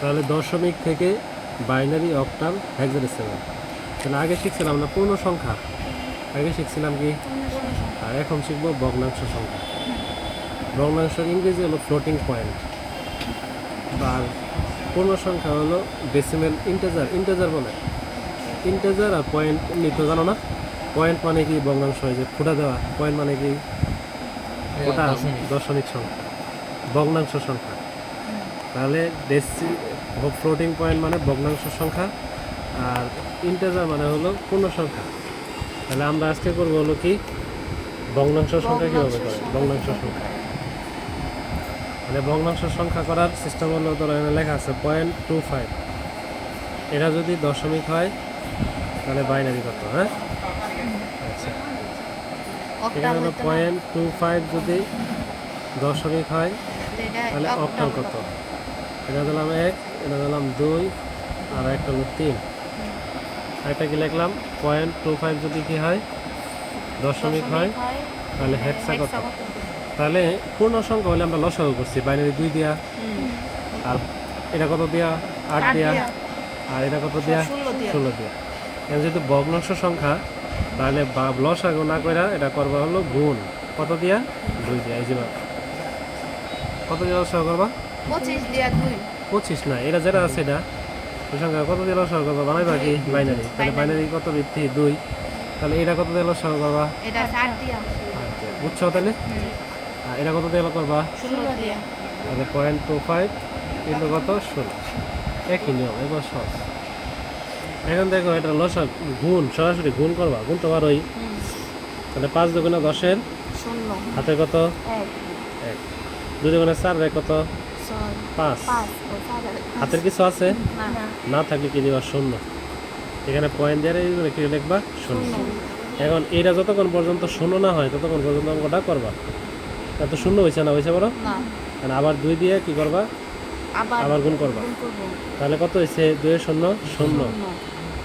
তাহলে দশমিক থেকে বাইনারি অক্টাল হেক্সাডেসিমাল তাহলে আগে শিখছিলাম না পূর্ণ সংখ্যা? আগে শিখছিলাম কি? আর এখন শিখব ভগ্নাংশ সংখ্যা। ভগ্নাংশের ইংরেজি হলো ফ্লোটিং পয়েন্ট বা পূর্ণ সংখ্যা হলো ডেসিমেল ইন্টেজার ইন্টেজার বলে? ইন্টেজার আর পয়েন্ট নিতে জানো না? পয়েন্ট মানে কি? ভগ্নাংশ হয় যে ফুটা দেওয়া। পয়েন্ট মানে কি? ওটা দশমিক। দশমিক সংখ্যা। ভগ্নাংশ সংখ্যা। তাহলে ডেসি ফ্লোটিং পয়েন্ট মানে ভগ্নাংশ সংখ্যা আর ইন্টেজার মানে হলো পূর্ণ সংখ্যা। তাহলে আমরা আজকে করব হলো কি? ভগ্নাংশ সংখ্যা কীভাবে করে? ভগ্নাংশ সংখ্যা। মানে ভগ্নাংশ সংখ্যা করার সিস্টেম হলো ধরো এখানে লেখা আছে পয়েন্ট টু ফাইভ এটা যদি দশমিক হয় তাহলে বাইনারি কত হ্যাঁ? আচ্ছা। এখানে হলো পয়েন্ট টু ফাইভ যদি দশমিক হয় তাহলে অক্টাল কত এটা দিলাম এক এটা দিলাম দুই আর একটা হলো তিন। একটা কি লিখলাম? পয়েন্ট টু ফাইভ যদি কি হয়? দশমিক হয়? তাহলে হেক্সা কত? তাহলে পূর্ণ সংখ্যা হলে আমরা লসাগু করছি বাইনারি দুই দিয়া। আর এটা কত দিয়া? আট দিয়া। আর এটা কত দিয়া? ষোলো দিয়া। এখন যেহেতু ভগ্নাংশ সংখ্যা তাহলে বা লসাগু না কইরা এটা করবা হলো গুণ। কত দিয়া? দুই দিয়া এই যে কত দিয়া লসাগু করবা? পঁচিশ দিয়া দুই। পঁচিশ না এটা যেটা আছে এটা। সংখ্যা কত করবা বানাইবা কি? বাইনারি তাহলে বাইনারি কত ভিত্তি দুই। তাহলে এটা কত করবা এটা চার দিয়া বুঝছ তাহলে? এটা কত দিয়ে করবা তাহলে পয়েন্ট টু ফাইভ কিন্তু কত? ষোলো। একই নিয়ম এবার এখন দেখো এটা লসা গুণ সরাসরি গুণ করবা। গুণ তো পারোই তাহলে পাঁচ দুগুণে দশের হাতে কত? এক। দুই দুগুণে চার কত? পাঁচ? হাতের কিছু আছে? না। না। থাকলে কি দিবা শূন্য? এখানে পয়েন্ট এইগুলো কি লিখবা? শূন্য। এখন এইটা যতক্ষণ পর্যন্ত শূন্য না হয় ততক্ষণ পর্যন্ত অঙ্কটা করবা। এত শূন্য হয়েছে না হয়েছে বলো না। এখন আবার দুই দিয়ে কি করবা? আবার আবার গুণ করবা। তাহলে কত হয়েছে দুই শূন্য শূন্য। শূন্য।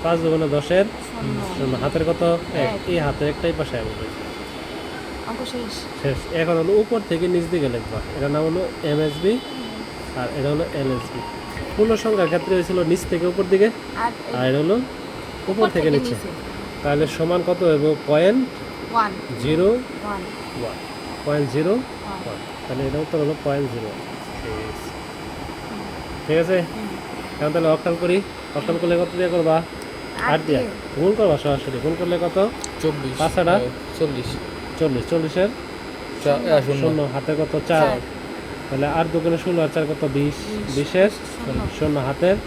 পাঁচ দুগুণে দশের শূন্য। শূন্য। হাতের কত? এক। এই হাতের একটাই পাশে আগে শেষ। শেষ। এখন হলো উপর থেকে নিচ দিকে লিখবা। এটা নাম হলো এমএসবি আর এটা হলো এলএসবি পূর্ণ সংখ্যার ক্ষেত্রে হয়েছিল নিচ থেকে উপর দিকে আর এটা হলো উপর থেকে নিচে। তাহলে সমান কত হইব? Point zero one point zero one তাহলে এটা উত্তর হলো পয়েন্ট জিরো ঠিক আছে? এখন তাহলে অক্টাল করি। অক্টাল করলে কত দিয়ে করবা? আট দিয়া। গুণ করবা সরাসরি। গুণ করলে কত? চব্বিশ। পাঁচ আটা? চল্লিশ। চল্লিশ। চল্লিশের শূন্য। হাতে কত? চার। তাহলে আট দোকানে ষোলো আর চার কত? বিশ। বিশের? শূন্য শূন্য হাতের?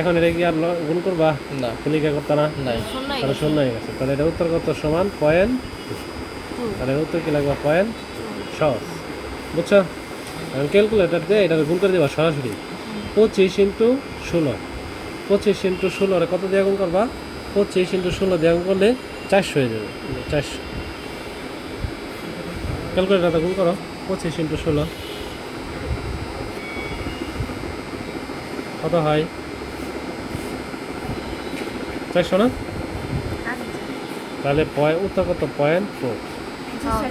এখন এটা কি আর গুণ করবা? না। ক্লিকা করতে না? শূন্য তাহলে শূন্য হয়ে গেছে। তাহলে এটা উত্তর কত? সমান পয়েন্ট তাহলে উত্তর কি লাগবে? পয়েন্ট সহজ বুঝছ? এখন ক্যালকুলেটার দিয়ে এটা গুণ করে দেবা সরাসরি। পঁচিশ ইন্টু ষোলো। পঁচিশ ইন্টু ষোলো কত দিয়ে গুণ করবা? পঁচিশ ইন্টু ষোলো দিয়ে গুণ করলে চারশো হয়ে যাবে। চারশো। ক্যালকুলেটারটা গুণ করো। পঁচিশ ইন্টু ষোলো। কত হয়? চারশো না? তাহলে উত্তর কত? Point four.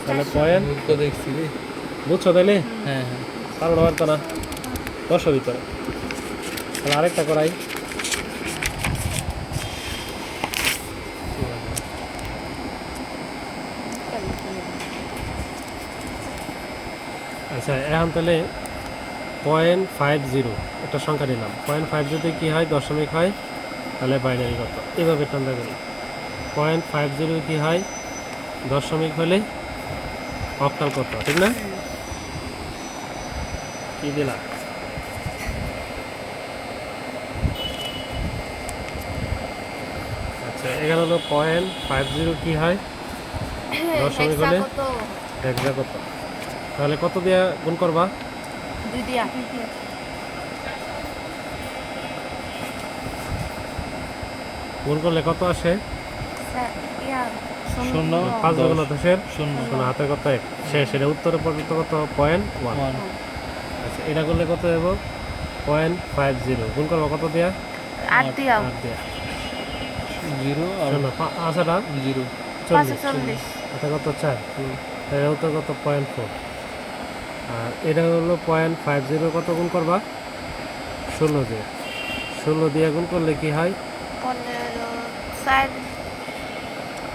তাহলে পয়েন্ট তো দেখছি বুঝছ তাইলে? হ্যাঁ হ্যাঁ। কারণ হয়তো না। দশো ভিতরে তাহলে আরেকটা করাই। আচ্ছা এখন তাহলে পয়েন্ট ফাইভ জিরো একটা সংখ্যা নিলাম। পয়েন্ট ফাইভ যদি কী হয়? দশমিক হয় তাহলে বাইনারি কত? এভাবে টান্দা করি। পয়েন্ট ফাইভ জিরো কী হয়? দশমিক হলে অক্টাল কত? ঠিক না? কি দিলাম? আচ্ছা এখানে হলো পয়েন্ট ফাইভ জিরো কী হয়? দশমিক হলে একটা কত তাহলে কত দিয়া গুণ করবা? দুই দিয়া। গুণ করলে কত আসে? শূন্য। পাঁচ গুণ দশের? শূন্য। শোনো হাতে কত এক। শেষ এটা উত্তরে পর্যন্ত কত? Point one. আচ্ছা এটা করলে কত দেবো পয়েন্ট ফাইভ জিরো। গুণ করব কত দিয়া? আট দিয়া। আট দিয়া। জিরো আর শোনো আচ্ছাটা জিরো। চল্লিশ চল্লিশ। এটা কত চার? এটা উত্তর কত? Point four. আর এটা হলো পয়েন্ট ফাইভ জিরো কত গুণ করবা? ষোলো দিয়ে। ষোলো দিয়ে গুণ করলে কি হয়?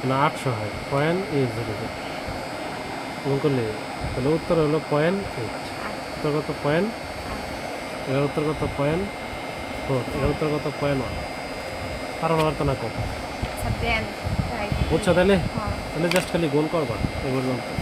না আটশো হয়। পয়েন্ট এইট জিরো গুণ করলে তাহলে উত্তর হলো পয়েন্ট এইট উত্তর কত? পয়েন্ট এর উত্তর কত? পয়েন্ট ফোর এর উত্তর কত? পয়েন্ট ওয়ান কারণ আমার তো না কত আচ্ছা বুঝছ তাহলে হ্যাঁ। তাহলে জাস্ট খালি গোল করবা এ পর্যন্ত।